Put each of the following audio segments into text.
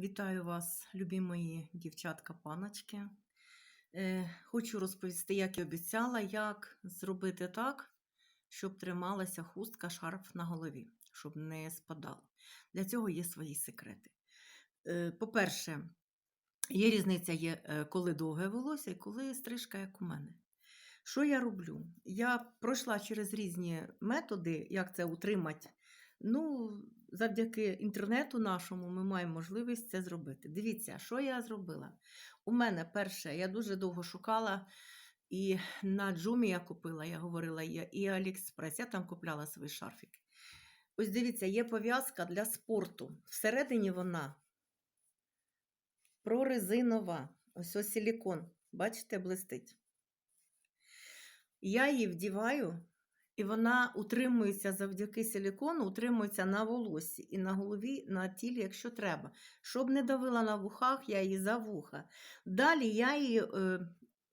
Вітаю вас, любі мої дівчатка-паночки. Е, хочу розповісти, як і обіцяла, як зробити так, щоб трималася хустка, шарф на голові, щоб не спадало. Для цього є свої секрети. Е, по-перше, є різниця, є, е, коли довге волосся і коли стрижка, як у мене. Що я роблю? Я пройшла через різні методи, як це утримати. Ну, завдяки інтернету нашому ми маємо можливість це зробити. Дивіться, що я зробила. У мене перше, я дуже довго шукала, і на Джумі я купила, я говорила, і Аліекспрес, я там купляла свої шарфики. Ось дивіться, є пов'язка для спорту. Всередині вона прорезинова. Ось ось силікон. Бачите, блистить. Я її вдіваю, і вона утримується завдяки силікону, утримується на волосі і на голові, на тілі, якщо треба. Щоб не давила на вухах, я її за вуха. Далі я її е,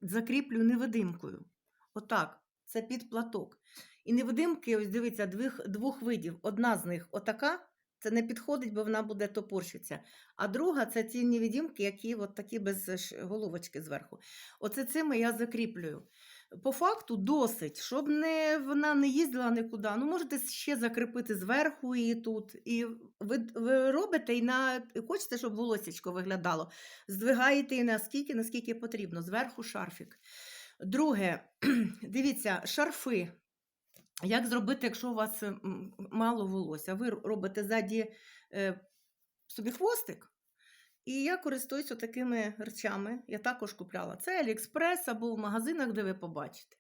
закріплю невидимкою. Отак, це під платок. І невидимки, ось дивіться, двох, двох видів. Одна з них отака. Це не підходить, бо вона буде топорщитися. А друга це ті невидимки, які от такі без головочки зверху. Оце цими я закріплюю. По факту досить, щоб не, вона не їздила нікуди. Ну, можете ще закріпити зверху і тут. І ви, ви робите і на хочете, щоб волосечко виглядало. Здвигаєте і наскільки, наскільки потрібно. Зверху шарфік. Друге, дивіться, шарфи. Як зробити, якщо у вас мало волосся? Ви робите ззаді е, собі хвостик. І я користуюся такими речами. Я також купляла. Це Аліекспрес або в магазинах, де ви побачите.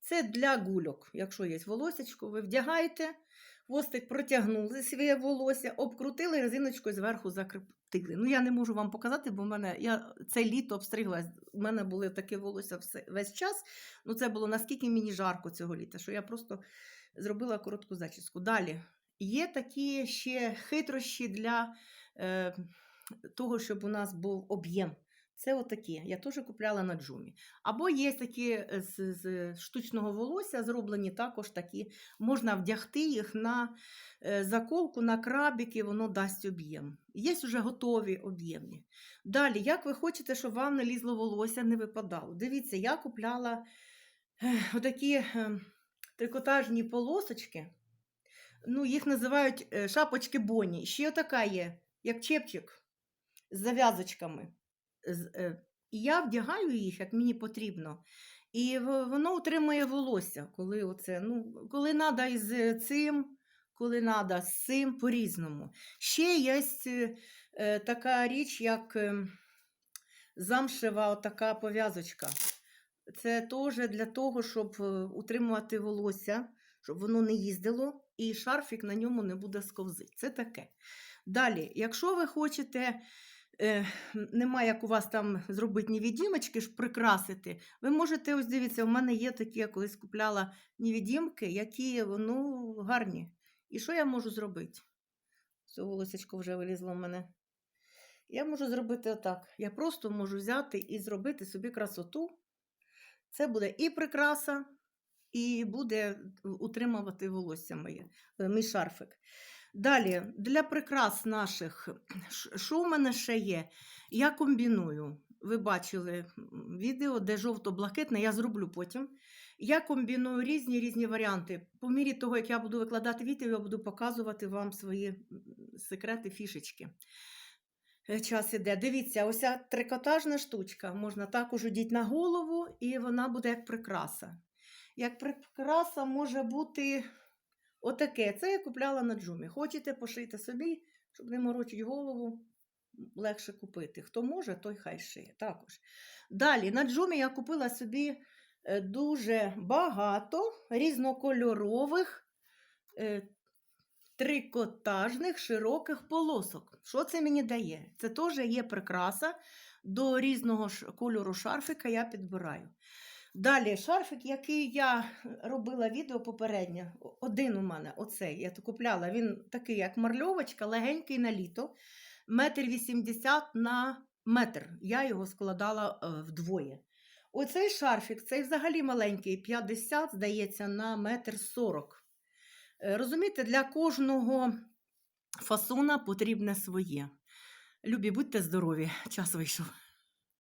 Це для гульок. Якщо є волосечко, ви вдягаєте, хвостик протягнули своє волосся, обкрутили резиночкою зверху закріпили. Ну, я не можу вам показати, бо в мене я це літо обстриглась. У мене були таке волосся весь час. Ну, це було наскільки мені жарко цього літа, що я просто зробила коротку зачіску. Далі є такі ще хитрощі для. Е, того, щоб у нас був об'єм. Це отакі. Я теж купляла на джумі. Або є такі е, з, з штучного волосся, зроблені також такі. Можна вдягти їх на е, заколку, на крабики, воно дасть об'єм. Є вже готові об'ємні. Далі, як ви хочете, щоб вам не лізло волосся, не випадало? Дивіться, я купляла е, отакі трикотажні полосочки. Ну, їх називають шапочки Боні. Ще така є, як чепчик з зав'язочками. Е, І я вдягаю їх, як мені потрібно. І воно утримує волосся, коли оце, ну, коли треба із цим, коли треба з цим по-різному. Ще є е, е, така річ, як е, замшева отака пов'язочка. Це теж для того, щоб е, утримувати волосся, щоб воно не їздило, і шарфік на ньому не буде сковзити. Це таке. Далі, якщо ви хочете, е, немає як у вас там зробити невідімочки, ж прикрасити, ви можете, ось дивіться, у мене є такі, я колись купляла невідімки, які ну, гарні. І що я можу зробити? Все, волосечко вже вилізло в мене. Я можу зробити отак. Я просто можу взяти і зробити собі красоту. Це буде і прикраса, і буде утримувати волосся моє, е, мій шарфик. Далі, для прикрас наших, що в мене ще є? Я комбіную. Ви бачили відео, де жовто-блакитне, я зроблю потім. Я комбіную різні різні варіанти. По мірі того, як я буду викладати відео, я буду показувати вам свої секрети, фішечки. Е, Час іде. Дивіться, ось ця трикотажна штучка. Можна також одіти на голову, і вона буде як прикраса. Як прикраса може бути отаке. Це я купляла на джумі. Хочете пошити собі, щоб не морочити голову, легше купити. Хто може, той хай шиє. Також. Далі, на джумі я купила собі е, дуже багато різнокольорових е, трикотажних широких полосок. Що це мені дає? Це теж є прикраса. До різного кольору шарфика я підбираю. Далі шарфик, який я робила відео попереднє, один у мене, оцей, я то купляла, він такий, як марльовочка, легенький на літо, метр вісімдесят на метр. Я його складала е, вдвоє. Оцей шарфік, цей взагалі маленький, 50, здається, на метр 40. Е, Розумієте, для кожного фасона потрібне своє. Любі, будьте здорові, час вийшов.